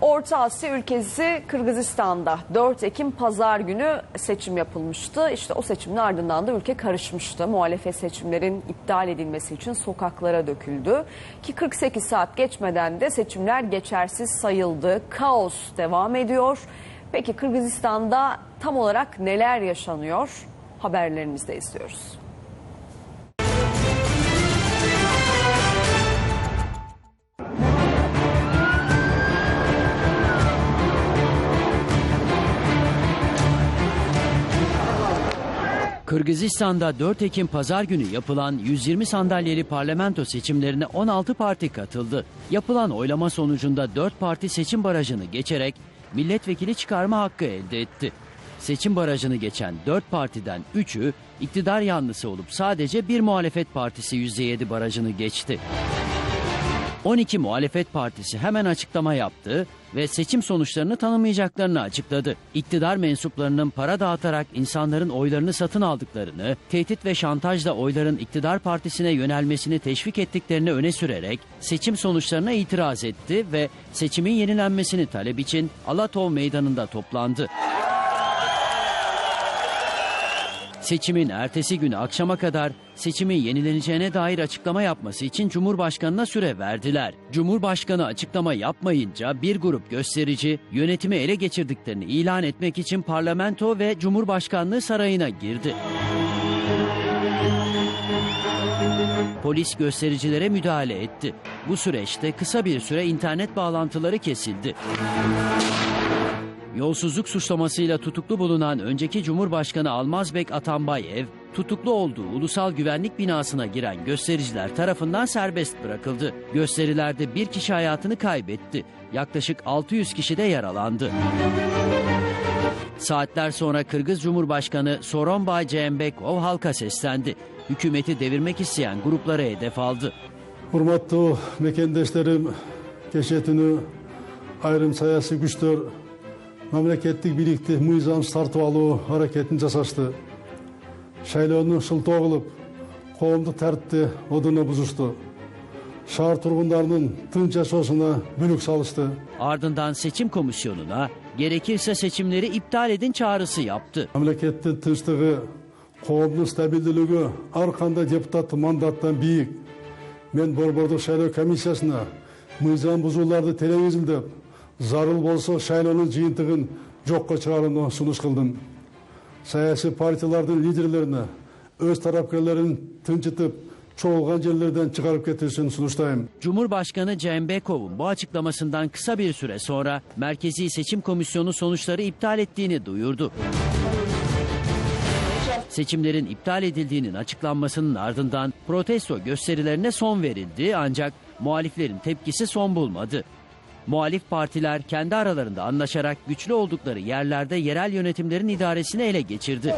Orta Asya ülkesi Kırgızistan'da 4 Ekim pazar günü seçim yapılmıştı. İşte o seçimin ardından da ülke karışmıştı. Muhalefet seçimlerin iptal edilmesi için sokaklara döküldü. Ki 48 saat geçmeden de seçimler geçersiz sayıldı. Kaos devam ediyor. Peki Kırgızistan'da tam olarak neler yaşanıyor? Haberlerimizde izliyoruz. Kırgızistan'da 4 Ekim pazar günü yapılan 120 sandalyeli parlamento seçimlerine 16 parti katıldı. Yapılan oylama sonucunda 4 parti seçim barajını geçerek milletvekili çıkarma hakkı elde etti. Seçim barajını geçen 4 partiden 3'ü iktidar yanlısı olup sadece bir muhalefet partisi %7 barajını geçti. 12 muhalefet partisi hemen açıklama yaptı ve seçim sonuçlarını tanımayacaklarını açıkladı. İktidar mensuplarının para dağıtarak insanların oylarını satın aldıklarını, tehdit ve şantajla oyların iktidar partisine yönelmesini teşvik ettiklerini öne sürerek seçim sonuçlarına itiraz etti ve seçimin yenilenmesini talep için Alatov Meydanı'nda toplandı. Seçimin ertesi günü akşama kadar seçimin yenileneceğine dair açıklama yapması için Cumhurbaşkanı'na süre verdiler. Cumhurbaşkanı açıklama yapmayınca bir grup gösterici yönetimi ele geçirdiklerini ilan etmek için parlamento ve Cumhurbaşkanlığı sarayına girdi. Polis göstericilere müdahale etti. Bu süreçte kısa bir süre internet bağlantıları kesildi. Yolsuzluk suçlamasıyla tutuklu bulunan önceki Cumhurbaşkanı Almazbek Atambayev, tutuklu olduğu Ulusal Güvenlik Binası'na giren göstericiler tarafından serbest bırakıldı. Gösterilerde bir kişi hayatını kaybetti. Yaklaşık 600 kişi de yaralandı. Saatler sonra Kırgız Cumhurbaşkanı Soronbay Ceenbekov halka seslendi. Hükümeti devirmek isteyen gruplara hedef aldı. Hürmetli mekendeşlerim, keşetini ayrım sayası güçtür күчтөр мамлекеттик бийликти мыйзамсыз тартып алуу аракетин жасашты шайлоону шылтоо кылып коомдук тартипти одуна бузушту шаар тургундарынын тынч жашоосуна бүлүк салышты Ardından seçim komisyonuna gerekirse seçimleri iptal edin çağrısı yaptı. мамлекеттин тынчтыгы коомдун стабилдүүлүгү ар кандай депутаттык мандаттан бийик мен борбордук шайлоо комиссиясына мыйзам бузууларды телевизилдеп зарыл болсо шайлоонун жыйынтыгын жокко чыгарууну сунуш кылдым саясий партиялардын лидерлерине өз тарапкерлерин тынчытып чогулган жерлерден чыгарып кетүүсүн сунуштайм Cumhurbaşkanı Cembekov'un bu açıklamasından kısa bir süre sonra Merkezi Seçim Komisyonu sonuçları iptal ettiğini duyurdu. Seçimlerin iptal edildiğinin açıklanmasının ardından protesto gösterilerine son verildi ancak muhaliflerin tepkisi son bulmadı. Muhalif partiler kendi aralarında anlaşarak güçlü oldukları yerlerde yerel yönetimlerin idaresini ele geçirdi.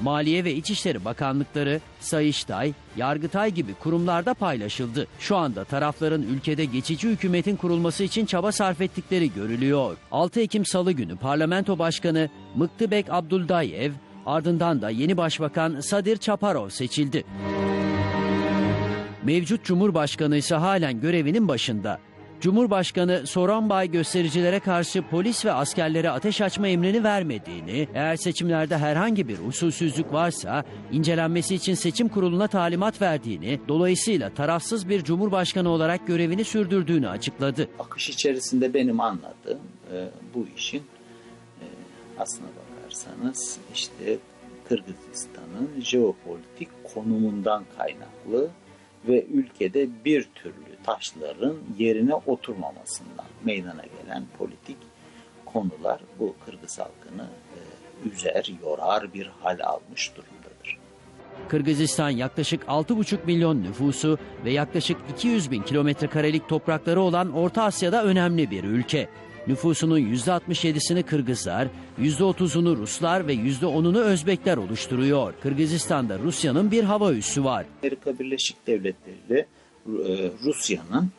Maliye ve İçişleri Bakanlıkları, Sayıştay, Yargıtay gibi kurumlarda paylaşıldı. Şu anda tarafların ülkede geçici hükümetin kurulması için çaba sarf ettikleri görülüyor. 6 Ekim Salı günü Parlamento Başkanı Mıktıbek Abduldayev, ardından da yeni Başbakan Sadir Çaparov seçildi. Mevcut Cumhurbaşkanı ise halen görevinin başında. Cumhurbaşkanı Soronbay göstericilere karşı polis ve askerlere ateş açma emrini vermediğini, eğer seçimlerde herhangi bir usulsüzlük varsa incelenmesi için seçim kuruluna talimat verdiğini, dolayısıyla tarafsız bir cumhurbaşkanı olarak görevini sürdürdüğünü açıkladı. akış içerisinde benim anladığım e, bu işin e, aslına bakarsanız işte Kırgızistan'ın jeopolitik konumundan kaynaklı ve ülkede bir türlü taşların yerine oturmamasından meydana gelen politik konular bu Kırgız halkını e, üzer, yorar bir hal almış durumdadır. Kırgızistan yaklaşık 6,5 milyon nüfusu ve yaklaşık 200 bin kilometre karelik toprakları olan Orta Asya'da önemli bir ülke. Nüfusunun %67'sini Kırgızlar, %30'unu Ruslar ve %10'unu Özbekler oluşturuyor. Kırgızistan'da Rusya'nın bir hava üssü var. Amerika Birleşik Devletleri ile e, Rusya'nın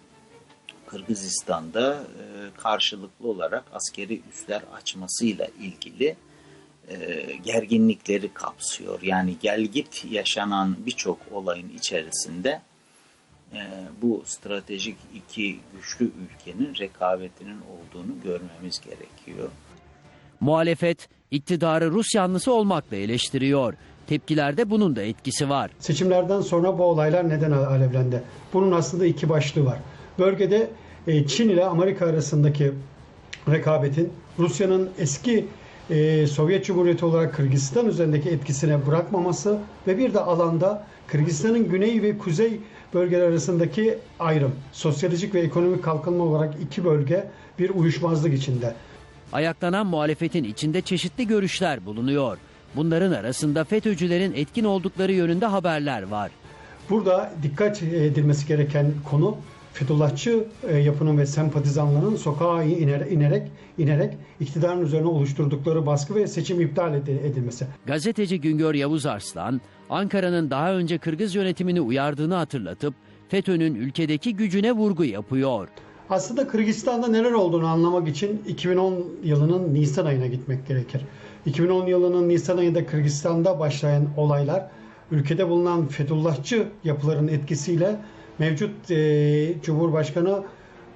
Kırgızistan'da e, karşılıklı olarak askeri üsler açmasıyla ilgili e, gerginlikleri kapsıyor. Yani gelgit yaşanan birçok olayın içerisinde bu stratejik iki güçlü ülkenin rekabetinin olduğunu görmemiz gerekiyor. Muhalefet iktidarı Rus yanlısı olmakla eleştiriyor. Tepkilerde bunun da etkisi var. Seçimlerden sonra bu olaylar neden alevlendi? Bunun aslında iki başlığı var. Bölgede e, Çin ile Amerika arasındaki rekabetin Rusya'nın eski e, Sovyet Cumhuriyeti olarak Kırgızistan üzerindeki etkisine bırakmaması ve bir de alanda Kırgızistan'ın güney ve kuzey bölgeler arasındaki ayrım, sosyolojik ve ekonomik kalkınma olarak iki bölge bir uyuşmazlık içinde. Ayaklanan muhalefetin içinde çeşitli görüşler bulunuyor. Bunların arasında FETÖ'cülerin etkin oldukları yönünde haberler var. Burada dikkat edilmesi gereken konu Fethullahçı e, yapının ve sempatizanların sokağa iner- inerek inerek iktidarın üzerine oluşturdukları baskı ve seçim iptal ed- edilmesi. Gazeteci Güngör Yavuz Arslan, Ankara'nın daha önce Kırgız yönetimini uyardığını hatırlatıp FETÖ'nün ülkedeki gücüne vurgu yapıyor. Aslında Kırgızistan'da neler olduğunu anlamak için 2010 yılının Nisan ayına gitmek gerekir. 2010 yılının Nisan ayında Kırgızistan'da başlayan olaylar ülkede bulunan Fethullahçı yapıların etkisiyle mevcut e, Cumhurbaşkanı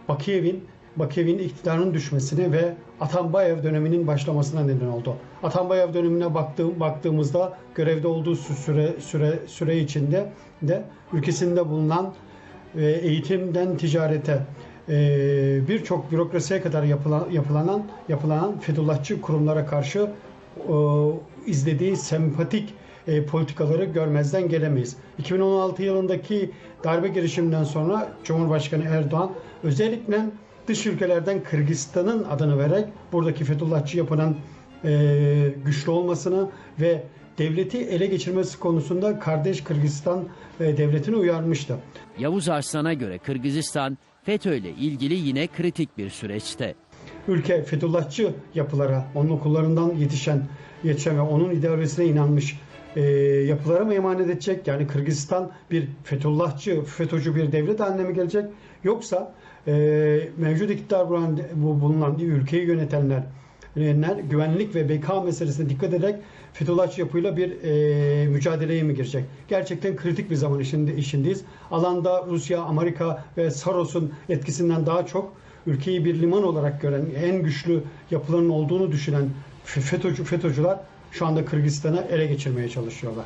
Bakiyev'in Bakiyev'in iktidarın düşmesine ve Atambayev döneminin başlamasına neden oldu. Atambayev dönemine baktığım, baktığımızda görevde olduğu süre süre süre içinde de ülkesinde bulunan e, eğitimden ticarete e, birçok bürokrasiye kadar yapılan, yapılanan yapılanan Fethullahçı kurumlara karşı e, izlediği sempatik e, politikaları görmezden gelemeyiz. 2016 yılındaki darbe girişiminden sonra Cumhurbaşkanı Erdoğan özellikle dış ülkelerden Kırgızistan'ın adını vererek buradaki Fethullahçı yapının e, güçlü olmasını ve devleti ele geçirmesi konusunda kardeş Kırgızistan e, devletini uyarmıştı. Yavuz Arslan'a göre Kırgızistan FETÖ ile ilgili yine kritik bir süreçte. ülke Fethullahçı yapılara, onun okullarından yetişen, yetişen ve onun ideolojisine inanmış e, yapılara mı emanet edecek? Yani Kırgızistan bir Fethullahçı, FETÖ'cü bir devlet haline mi gelecek? Yoksa e, mevcut iktidar bulunan, bu bulunan ülkeyi yönetenler güvenlik ve beka meselesine dikkat ederek Fethullahçı yapıyla bir e, mücadeleye mi girecek? Gerçekten kritik bir zaman işinde, işindeyiz. Alanda Rusya, Amerika ve Saros'un etkisinden daha çok ülkeyi bir liman olarak gören, en güçlü yapıların olduğunu düşünen FETÖ'cü, FETÖ'cüler şu anda Kırgızistan'ı ele geçirmeye çalışıyorlar.